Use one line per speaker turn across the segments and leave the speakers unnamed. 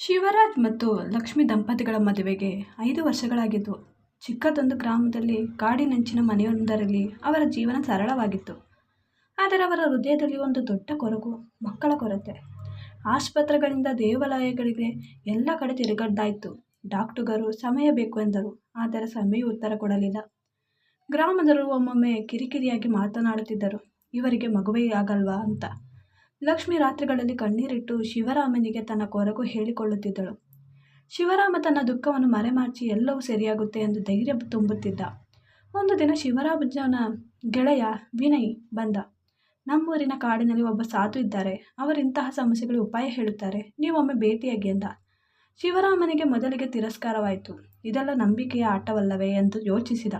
ಶಿವರಾಜ್ ಮತ್ತು ಲಕ್ಷ್ಮಿ ದಂಪತಿಗಳ ಮದುವೆಗೆ ಐದು ವರ್ಷಗಳಾಗಿದ್ದು, ಚಿಕ್ಕದೊಂದು ಗ್ರಾಮದಲ್ಲಿ ಕಾಡಿನಂಚಿನ ಮನೆಯೊಂದರಲ್ಲಿ ಅವರ ಜೀವನ ಸರಳವಾಗಿತ್ತು. ಆದರೆ ಅವರ ಹೃದಯದಲ್ಲಿ ಒಂದು ದೊಡ್ಡ ಕೊರಗು, ಮಕ್ಕಳ ಕೊರತೆ. ಆಸ್ಪತ್ರೆಗಳಿಂದ ದೇವಾಲಯಗಳಿಗೆ ಎಲ್ಲ ಕಡೆ ತಿರುಗಡ್ದಾಯಿತು ಡಾಕ್ಟರ್ಗರು ಸಮಯ ಬೇಕು ಎಂದರು, ಆದರೆ ಸಮಯ ಉತ್ತರ ಕೊಡಲಿಲ್ಲ. ಗ್ರಾಮದವರು ಒಮ್ಮೊಮ್ಮೆ ಕಿರಿಕಿರಿಯಾಗಿ ಮಾತನಾಡುತ್ತಿದ್ದರು, ಇವರಿಗೆ ಮಗುವೇ ಆಗಲ್ವಾ ಅಂತ. ಲಕ್ಷ್ಮಿ ರಾತ್ರಿಗಳಲ್ಲಿ ಕಣ್ಣೀರಿಟ್ಟು ಶಿವರಾಮನಿಗೆ ತನ್ನ ಕೊರಗು ಹೇಳಿಕೊಳ್ಳುತ್ತಿದ್ದಳು. ಶಿವರಾಮ ತನ್ನ ದುಃಖವನ್ನು ಮರೆಮಾಚಿ ಎಲ್ಲವೂ ಸರಿಯಾಗುತ್ತೆ ಎಂದು ಧೈರ್ಯ ತುಂಬುತ್ತಿದ್ದ. ಒಂದು ದಿನ ಶಿವರಾಮನ ಗೆಳೆಯ ವಿನಯ್ ಬಂದ. ನಮ್ಮೂರಿನ ಕಾಡಿನಲ್ಲಿ ಒಬ್ಬ ಸಾಧು ಇದ್ದಾರೆ. ಅವರಿಂತಹ ಸಮಸ್ಯೆಗಳಿಗೆ ಉಪಾಯ ಹೇಳುತ್ತಾರೆ. ನೀವೊಮ್ಮೆ ಭೇಟಿಯಾಗಿ ಎಂದ ಶಿವರಾಮನಿಗೆ ಮೊದಲಿಗೆ ತಿರಸ್ಕಾರವಾಯಿತು. ಇದೆಲ್ಲ ನಂಬಿಕೆಯ ಆಟವಲ್ಲವೇ ಎಂದು ಯೋಚಿಸಿದ.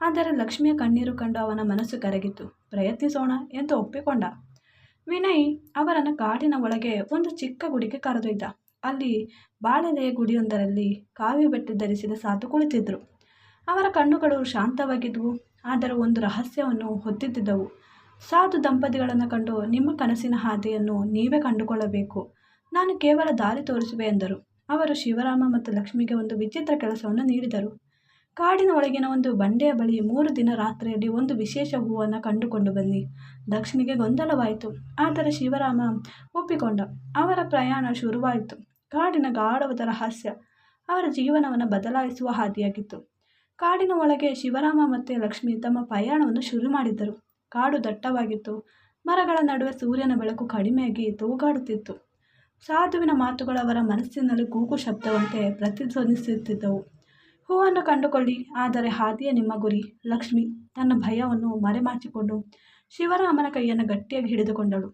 ಆದರೆ ಲಕ್ಷ್ಮಿಯ ಕಣ್ಣೀರು ಕಂಡು ಅವನ ಮನಸ್ಸು ಕರಗಿತು. ಪ್ರಯತ್ನಿಸೋಣ ಎಂದು ಒಪ್ಪಿಕೊಂಡ. ವಿನಯ್ ಅವರನ್ನು ಕಾಡಿನ ಒಳಗೆ ಒಂದು ಚಿಕ್ಕ ಗುಡಿಗೆ ಕರೆದೊಯ್ದ. ಅಲ್ಲಿ ಬಾಳೆಲೆಯ ಗುಡಿಯೊಂದರಲ್ಲಿ ಕಾವಿ ಬಟ್ಟೆ ಧರಿಸಿದ ಸಾಧು ಕುಳಿತಿದ್ದರು. ಅವರ ಕಣ್ಣುಗಳು ಶಾಂತವಾಗಿದ್ದವು ಆದರೆ ಒಂದು ರಹಸ್ಯವನ್ನು ಹೊತ್ತಿದ್ದವು ಸಾಧು ದಂಪತಿಗಳನ್ನು ಕಂಡು, ನಿಮ್ಮ ಕನಸಿನ ಹಾದಿಯನ್ನು ನೀವೇ ಕಂಡುಕೊಳ್ಳಬೇಕು. ನಾನು ಕೇವಲ ದಾರಿ ತೋರಿಸುವೆ ಎಂದರು. ಅವರು ಶಿವರಾಮ ಮತ್ತು ಲಕ್ಷ್ಮಿಗೆ ಒಂದು ವಿಚಿತ್ರ ಕೆಲಸವನ್ನು ನೀಡಿದರು. ಕಾಡಿನ ಒಳಗಿನ ಒಂದು ಬಂಡೆಯ ಬಳಿ ಮೂರು ದಿನ ರಾತ್ರಿಯಲ್ಲಿ ಒಂದು ವಿಶೇಷ ಹೂವನ್ನು ಕಂಡುಕೊಂಡು ಬನ್ನಿ. ದಕ್ಷಿಣಿಗೆ ಗೊಂದಲವಾಯಿತು. ಆದರೆ ಶಿವರಾಮ ಒಪ್ಪಿಕೊಂಡ. ಅವರ ಪ್ರಯಾಣ ಶುರುವಾಯಿತು. ಕಾಡಿನ ಗಾಢವಾದ ರಹಸ್ಯ. ಅವರ ಜೀವನವನ್ನು ಬದಲಾಯಿಸುವ ಹಾದಿಯಾಗಿತ್ತು. ಕಾಡಿನ ಒಳಗೆ ಶಿವರಾಮ ಮತ್ತು ಲಕ್ಷ್ಮಿ ತಮ್ಮ ಪ್ರಯಾಣವನ್ನು ಶುರು ಮಾಡಿದ್ದರು ಕಾಡು ದಟ್ಟವಾಗಿತ್ತು. ಮರಗಳ ನಡುವೆ ಸೂರ್ಯನ ಬೆಳಕು ಕಡಿಮೆಯಾಗಿ ತೂಗಾಡುತ್ತಿತ್ತು. ಸಾಧುವಿನ ಮಾತುಗಳು ಅವರ ಮನಸ್ಸಿನಲ್ಲಿ ಕೂಗು ಶಬ್ದವಂತೆ ಪ್ರತಿಧ್ವನಿಸುತ್ತಿದ್ದವು. ಹೂವನ್ನು ಕಂಡುಕೊಳ್ಳಿ. ಆದರೆ ಹಾದಿಯ ನಿಮ್ಮ ಗುರಿ. ಲಕ್ಷ್ಮಿ ತನ್ನ ಭಯವನ್ನು ಮರೆಮಾಚಿಕೊಂಡು ಶಿವರಾಮನ ಕೈಯನ್ನು ಗಟ್ಟಿಯಾಗಿ ಹಿಡಿದುಕೊಂಡಳು.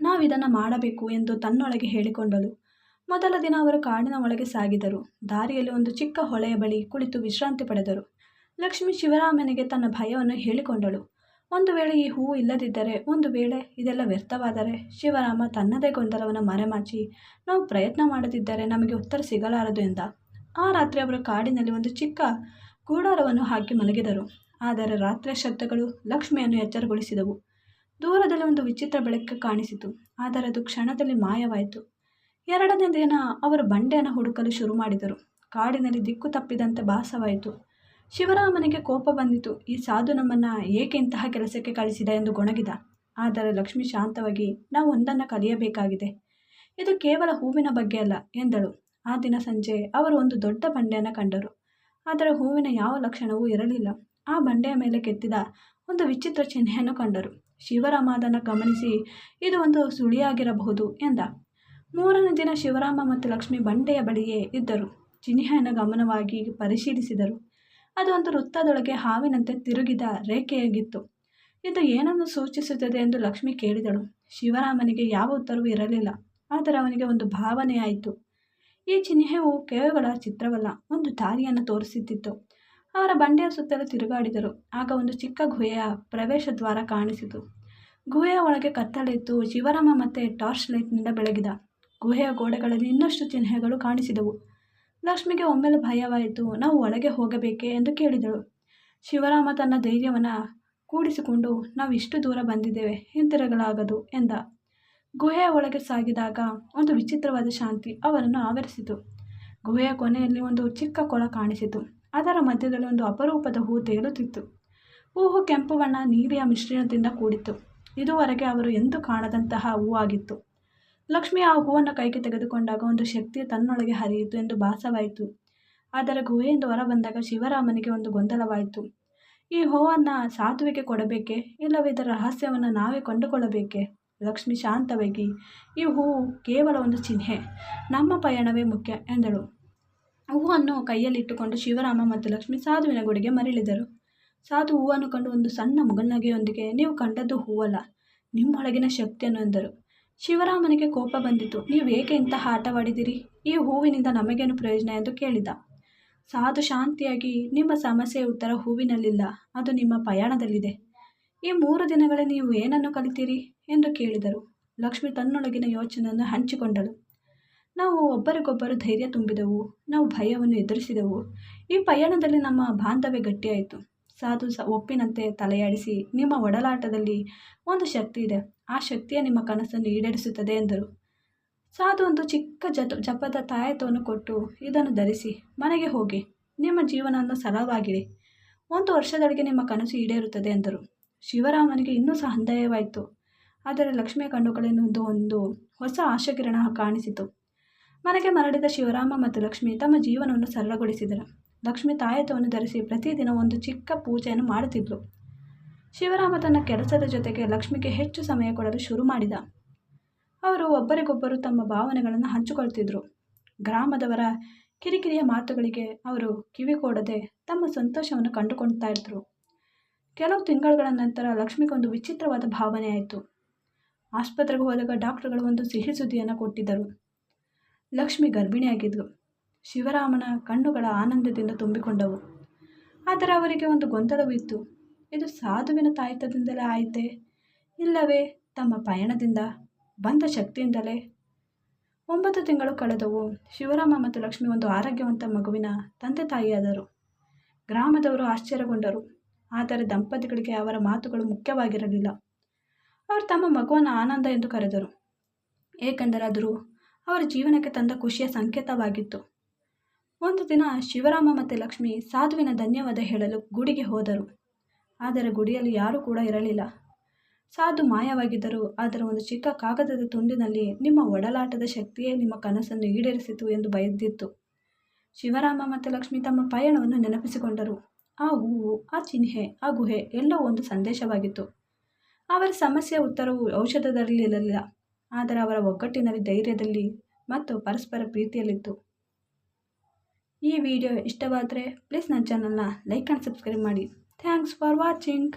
ನಾವಿದನ್ನು ಮಾಡಬೇಕು ಎಂದು ತನ್ನೊಳಗೆ ಹೇಳಿಕೊಂಡಳು. ಮೊದಲ ದಿನ ಅವರು ಕಾಡಿನ ಒಳಗೆ ಸಾಗಿದರು. ದಾರಿಯಲ್ಲಿ ಒಂದು ಚಿಕ್ಕ ಹೊಳೆಯ ಬಳಿ ಕುಳಿತು ವಿಶ್ರಾಂತಿ ಪಡೆದರು. ಲಕ್ಷ್ಮಿ ಶಿವರಾಮನಿಗೆ ತನ್ನ ಭಯವನ್ನು ಹೇಳಿಕೊಂಡಳು. ಒಂದು ವೇಳೆ ಈ ಹೂವು ಇಲ್ಲದಿದ್ದರೆ, ಒಂದು ವೇಳೆ ಇದೆಲ್ಲ ವ್ಯರ್ಥವಾದರೆ ಶಿವರಾಮ ತನ್ನದೇ ಗೊಂದಲವನ್ನು ಮರೆಮಾಚಿ ನಾವು ಪ್ರಯತ್ನ ಮಾಡದಿದ್ದರೆ ನಮಗೆ ಉತ್ತರ ಸಿಗಲಾರದು ಎಂದ. ಆ ರಾತ್ರಿ ಅವರು ಕಾಡಿನಲ್ಲಿ ಒಂದು ಚಿಕ್ಕ ಗೂಡಾರವನ್ನು ಹಾಕಿ ಮಲಗಿದರು. ಆದರೆ ರಾತ್ರಿಯ ಶಬ್ದಗಳು ಲಕ್ಷ್ಮಿಯನ್ನು ಎಚ್ಚರಗೊಳಿಸಿದವು. ದೂರದಲ್ಲಿ ಒಂದು ವಿಚಿತ್ರ ಬೆಳಕು ಕಾಣಿಸಿತು. ಆದರೆ ಅದು ಕ್ಷಣದಲ್ಲಿ ಮಾಯವಾಯಿತು. ಎರಡನೇ ದಿನ ಅವರು ಬಂಡೆಯನ್ನು ಹುಡುಕಲು ಶುರು ಮಾಡಿದರು. ಕಾಡಿನಲ್ಲಿ ದಿಕ್ಕು ತಪ್ಪಿದಂತೆ ಭಾಸವಾಯಿತು. ಶಿವರಾಮನಿಗೆ ಕೋಪ ಬಂದಿತು. ಈ ಸಾಧು ನಮ್ಮನ್ನು ಏಕೆ ಇಂತಹ ಕೆಲಸಕ್ಕೆ ಕಳಿಸಿದ ಎಂದು ಗೊಣಗಿದ. ಆದರೆ ಲಕ್ಷ್ಮಿ ಶಾಂತವಾಗಿ, ನಾವು ಒಂದನ್ನು ಕಲಿಯಬೇಕಾಗಿದೆ. ಇದು ಕೇವಲ ಹೂವಿನ ಬಗ್ಗೆ ಅಲ್ಲ ಎಂದಳು. ಆ ದಿನ ಸಂಜೆ ಅವರು ಒಂದು ದೊಡ್ಡ ಬಂಡೆಯನ್ನು ಕಂಡರು. ಅದರ ಹೂವಿನ ಯಾವ ಲಕ್ಷಣವೂ ಇರಲಿಲ್ಲ. ಆ ಬಂಡೆಯ ಮೇಲೆ ಕೆತ್ತಿದ ಒಂದು ವಿಚಿತ್ರ ಚಿಹ್ನೆಯನ್ನು ಕಂಡರು. ಶಿವರಾಮ ಅದನ್ನು ಗಮನಿಸಿ, ಇದು ಒಂದು ಸುಳಿಯಾಗಿರಬಹುದು ಎಂದ. ಮೂರನೇ ದಿನ ಶಿವರಾಮ ಮತ್ತು ಲಕ್ಷ್ಮಿ ಬಂಡೆಯ ಬಳಿಯೇ ಇದ್ದರು. ಚಿಹ್ನೆಯನ್ನು ಗಮನವಾಗಿ ಪರಿಶೀಲಿಸಿದರು. ಅದು ಒಂದು ವೃತ್ತದೊಳಗೆ ಹಾವಿನಂತೆ ತಿರುಗಿದ ರೇಖೆಯಾಗಿತ್ತು. ಇದು ಏನನ್ನು ಸೂಚಿಸುತ್ತದೆ ಎಂದು ಲಕ್ಷ್ಮಿ ಕೇಳಿದಳು. ಶಿವರಾಮನಿಗೆ ಯಾವ ಉತ್ತರವೂ ಇರಲಿಲ್ಲ. ಆದರೆ ಅವನಿಗೆ ಒಂದು ಭಾವನೆಯಾಯಿತು. ಈ ಚಿಹ್ನೆಯು ಕೇವಲ ಚಿತ್ರವಲ್ಲ, ಒಂದು ದಾರಿಯನ್ನು ತೋರಿಸುತ್ತಿತ್ತು ಅವರ ಬಂಡೆಯ ಸುತ್ತಲೂ ತಿರುಗಾಡಿದರು. ಆಗ ಒಂದು ಚಿಕ್ಕ ಗುಹೆಯ ಪ್ರವೇಶ ದ್ವಾರ ಕಾಣಿಸಿತು. ಗುಹೆಯ ಒಳಗೆ ಕತ್ತಲಿತ್ತು, ಶಿವರಾಮ ಮತ್ತೆ ಟಾರ್ಚ್ ಲೈಟ್ನಿಂದ ಬೆಳಗಿದ. ಗುಹೆಯ ಗೋಡೆಗಳಲ್ಲಿ ಇನ್ನಷ್ಟು ಚಿಹ್ನೆಗಳು ಕಾಣಿಸಿದವು. ಲಕ್ಷ್ಮಿಗೆ ಒಮ್ಮೆಲೆ ಭಯವಾಯಿತು, ನಾವು ಒಳಗೆ ಹೋಗಬೇಕೇ ಎಂದು ಕೇಳಿದಳು. ಶಿವರಾಮ ತನ್ನ ಧೈರ್ಯವನ್ನು ಕೂಡಿಸಿಕೊಂಡು ನಾವು ಇಷ್ಟು ದೂರ ಬಂದಿದ್ದೇವೆ, ಹಿಂತಿರುಗಲಾಗದು ಎಂದ. ಗುಹೆಯ ಒಳಗೆ ಸಾಗಿದಾಗ ಒಂದು ವಿಚಿತ್ರವಾದ ಶಾಂತಿ ಅವರನ್ನು ಆವರಿಸಿತು. ಗುಹೆಯ ಕೊನೆಯಲ್ಲಿ ಒಂದು ಚಿಕ್ಕ ಕೊಳ ಕಾಣಿಸಿತು. ಅದರ ಮಧ್ಯದಲ್ಲಿ ಒಂದು ಅಪರೂಪದ ಹೂ ತೇಲುತ್ತಿತ್ತು. ಹೂವು ಕೆಂಪು ಬಣ್ಣ, ನೀಲಿಯ ಮಿಶ್ರಣದಿಂದ ಕೂಡಿತ್ತು. ಇದುವರೆಗೆ ಅವರು ಎಂದೂ ಕಾಣದಂತಹ ಹೂವಾಗಿತ್ತು ಲಕ್ಷ್ಮಿ ಆ ಹೂವನ್ನು ಕೈಗೆ ತೆಗೆದುಕೊಂಡಾಗ ಒಂದು ಶಕ್ತಿ ತನ್ನೊಳಗೆ ಹರಿಯಿತು ಎಂದು ಭಾಸವಾಯಿತು. ಆದರೆ ಗುಹೆಯಿಂದ ಹೊರಬಂದಾಗ ಶಿವರಾಮನಿಗೆ ಒಂದು ಗೊಂದಲವಾಯಿತು. ಈ ಹೂವನ್ನು ಸಾಧುವಿಗೆ ಕೊಡಬೇಕೆ, ಇಲ್ಲವೇ ಇದರ ರಹಸ್ಯವನ್ನು ನಾವೇ ಕೊಂಡುಕೊಳ್ಳಬೇಕೆ? ಲಕ್ಷ್ಮಿ ಶಾಂತವಾಗಿ ಈ ಹೂವು ಕೇವಲ ಒಂದು ಚಿಹ್ನೆ, ನಮ್ಮ ಪಯಣವೇ ಮುಖ್ಯ ಎಂದಳು. ಹೂವನ್ನು ಕೈಯಲ್ಲಿಟ್ಟುಕೊಂಡು ಶಿವರಾಮ ಮತ್ತು ಲಕ್ಷ್ಮಿ ಸಾಧುವಿನ ಗುಡಿಗೆ ಮರಳಿದರು. ಸಾಧು ಹೂವನ್ನು ಕಂಡು ಒಂದು ಸಣ್ಣ ಮುಗನ್ನಗೆಯೊಂದಿಗೆ ನೀವು ಕಂಡದ್ದು ಹೂವಲ್ಲ, ನಿಮ್ಮೊಳಗಿನ ಶಕ್ತಿಯನ್ನು ಎಂದರು. ಶಿವರಾಮನಿಗೆ ಕೋಪ ಬಂದಿತು. ನೀವು ಏಕೆ ಇಂತಹ ಆಟವಾಡಿದಿರಿ ಈ ಹೂವಿನಿಂದ ನಮಗೇನು ಪ್ರಯೋಜನ ಎಂದು ಕೇಳಿದ. ಸಾಧು ಶಾಂತಿಯಾಗಿ, ನಿಮ್ಮ ಸಮಸ್ಯೆಯ ಉತ್ತರ ಹೂವಿನಲ್ಲಿಲ್ಲ, ಅದು ನಿಮ್ಮ ಪಯಣದಲ್ಲಿದೆ. ಈ ಮೂರು ದಿನಗಳಲ್ಲಿ ನೀವು ಏನನ್ನು ಕಲಿತೀರಿ? ಎಂದು ಕೇಳಿದರು. ಲಕ್ಷ್ಮಿ ತನ್ನೊಳಗಿನ ಯೋಚನೆಯನ್ನು ಹಂಚಿಕೊಂಡಳು. ನಾವು ಒಬ್ಬರಿಗೊಬ್ಬರು ಧೈರ್ಯ ತುಂಬಿದೆವು. ನಾವು ಭಯವನ್ನು ಎದುರಿಸಿದೆವು. ಈ ಪಯಣದಲ್ಲಿ ನಮ್ಮ ಬಾಂಧವ್ಯ ಗಟ್ಟಿಯಾಯಿತು. ಸಾಧು ಸ ಒಪ್ಪಿನಂತೆ ತಲೆಯಾಡಿಸಿ, ನಿಮ್ಮ ಒಡಲಾಟದಲ್ಲಿ ಒಂದು ಶಕ್ತಿ ಇದೆ. ಆ ಶಕ್ತಿಯ ನಿಮ್ಮ ಕನಸನ್ನು ಈಡೇರಿಸುತ್ತದೆ ಎಂದರು. ಸಾಧು ಒಂದು ಚಿಕ್ಕ ಜತ ಜಪದ ತಾಯತವನ್ನು ಕೊಟ್ಟು ಇದನ್ನು ಧರಿಸಿ, ಮನೆಗೆ ಹೋಗಿ, ನಿಮ್ಮ ಜೀವನವನ್ನು ಸರಳವಾಗಿರಿ. ಒಂದು ವರ್ಷದೊಳಗೆ ನಿಮ್ಮ ಕನಸು ಈಡೇರುತ್ತದೆ ಎಂದರು. ಶಿವರಾಮನಿಗೆ ಇನ್ನೂ ಸಹ ಅಂದಾಯವಾಯಿತು ಆದರೆ ಲಕ್ಷ್ಮಿಯ ಕಣ್ಣುಗಳಿಂದ ಒಂದು ಹೊಸ ಆಶಕಿರಣ ಕಾಣಿಸಿತು. ಮನೆಗೆ ಮರಳಿದ ಶಿವರಾಮ ಮತ್ತು ಲಕ್ಷ್ಮಿ ತಮ್ಮ ಜೀವನವನ್ನು ಸರಳಗೊಳಿಸಿದರು. ಲಕ್ಷ್ಮಿ ತಾಯತವನ್ನು ಧರಿಸಿ ಪ್ರತಿದಿನ ಒಂದು ಚಿಕ್ಕ ಪೂಜೆಯನ್ನು ಮಾಡುತ್ತಿದ್ದರು ಶಿವರಾಮ ತನ್ನ ಕೆಲಸದ ಜೊತೆಗೆ ಲಕ್ಷ್ಮಿಗೆ ಹೆಚ್ಚು ಸಮಯ ಕೊಡಲು ಶುರು ಮಾಡಿದ. ಅವರು ಒಬ್ಬರಿಗೊಬ್ಬರು ತಮ್ಮ ಭಾವನೆಗಳನ್ನು ಹಂಚಿಕೊಳ್ತಿದ್ರು. ಗ್ರಾಮದವರ ಕಿರಿಕಿರಿಯ ಮಾತುಗಳಿಗೆ ಅವರು ಕಿವಿ ಕೊಡದೆ ತಮ್ಮ ಸಂತೋಷವನ್ನು ಕಂಡುಕೊಳ್ತಾ ಇದ್ರು. ಕೆಲವು ತಿಂಗಳುಗಳ ನಂತರ ಲಕ್ಷ್ಮಿಗೊಂದು ವಿಚಿತ್ರವಾದ ಭಾವನೆ ಆಯಿತು. ಆಸ್ಪತ್ರೆಗೆ ಹೋದಾಗ ಡಾಕ್ಟರ್ಗಳು ಒಂದು ಸಿಹಿ ಸುದ್ದಿಯನ್ನು ಕೊಟ್ಟಿದ್ದರು. ಲಕ್ಷ್ಮಿ ಗರ್ಭಿಣಿಯಾಗಿದ್ದರು ಶಿವರಾಮನ ಕಣ್ಣುಗಳ ಆನಂದದಿಂದ ತುಂಬಿಕೊಂಡವು. ಆದರೆ ಅವರಿಗೆ ಒಂದು ಗೊಂದಲವಿತ್ತು ಇದು ಸಾಧುವಿನ ತಾಯಿತದಿಂದಲೇ ಆಯಿತೆ? ಇಲ್ಲವೇ, ತಮ್ಮ ಪಯಣದಿಂದ, ಬಂದ ಶಕ್ತಿಯಿಂದಲೇ? ಒಂಬತ್ತು ತಿಂಗಳು ಕಳೆದವು. ಶಿವರಾಮ ಮತ್ತು ಲಕ್ಷ್ಮಿ ಒಂದು ಆರೋಗ್ಯವಂತ ಮಗುವಿನ ತಂದೆ ತಾಯಿಯಾದರು. ಗ್ರಾಮದವರು ಆಶ್ಚರ್ಯಗೊಂಡರು. ಆದರೆ ದಂಪತಿಗಳಿಗೆ ಅವರ ಮಾತುಗಳು ಮುಖ್ಯವಾಗಿರಲಿಲ್ಲ. ಅವರು ತಮ್ಮ ಮಗುವನ್ನು ಆನಂದ ಎಂದು ಕರೆದರು. ಏಕೆಂದರೆ ಅದರು ಅವರ ಜೀವನಕ್ಕೆ ತಂದ ಖುಷಿಯ ಸಂಕೇತವಾಗಿತ್ತು. ಒಂದು ದಿನ ಶಿವರಾಮ ಮತ್ತು ಲಕ್ಷ್ಮಿ ಸಾಧುವಿನ ಧನ್ಯವಾದ ಹೇಳಲು ಗುಡಿಗೆ ಹೋದರು. ಆದರೆ ಗುಡಿಯಲ್ಲಿ ಯಾರೂ ಕೂಡ ಇರಲಿಲ್ಲ. ಸಾಧು ಮಾಯವಾಗಿದ್ದರು. ಆದರೆ ಒಂದು ಚಿಕ್ಕ ಕಾಗದದ ತುಂಡಿನಲ್ಲಿ ನಿಮ್ಮ ಒಡಲಾಟದ ಶಕ್ತಿಯೇ ನಿಮ್ಮ ಕನಸನ್ನು ಈಡೇರಿಸಿತು ಎಂದು ಬಯದಿತ್ತು. ಶಿವರಾಮ ಮತ್ತು ಲಕ್ಷ್ಮಿ ತಮ್ಮ ಪಯಣವನ್ನು ನೆನಪಿಸಿಕೊಂಡರು. ಆ ಹೂವು, ಆ ಚಿಹ್ನೆ, ಆ ಗುಹೆ ಎಲ್ಲೋ ಒಂದು ಸಂದೇಶವಾಗಿತ್ತು. ಅವರ ಸಮಸ್ಯೆಯ ಉತ್ತರವು ಔಷಧದಲ್ಲಿರಲಿಲ್ಲ, ಆದರೆ ಅವರ ಒಗ್ಗಟ್ಟಿನಲ್ಲಿ ಧೈರ್ಯದಲ್ಲಿ ಮತ್ತು ಪರಸ್ಪರ ಪ್ರೀತಿಯಲ್ಲಿತ್ತು. ಈ ವಿಡಿಯೋ ಇಷ್ಟವಾದರೆ, ಪ್ಲೀಸ್ ನನ್ನ ಚಾನಲ್ನ ಲೈಕ್ ಆ್ಯಂಡ್ ಸಬ್ಸ್ಕ್ರೈಬ್ ಮಾಡಿ. Thanks for watching.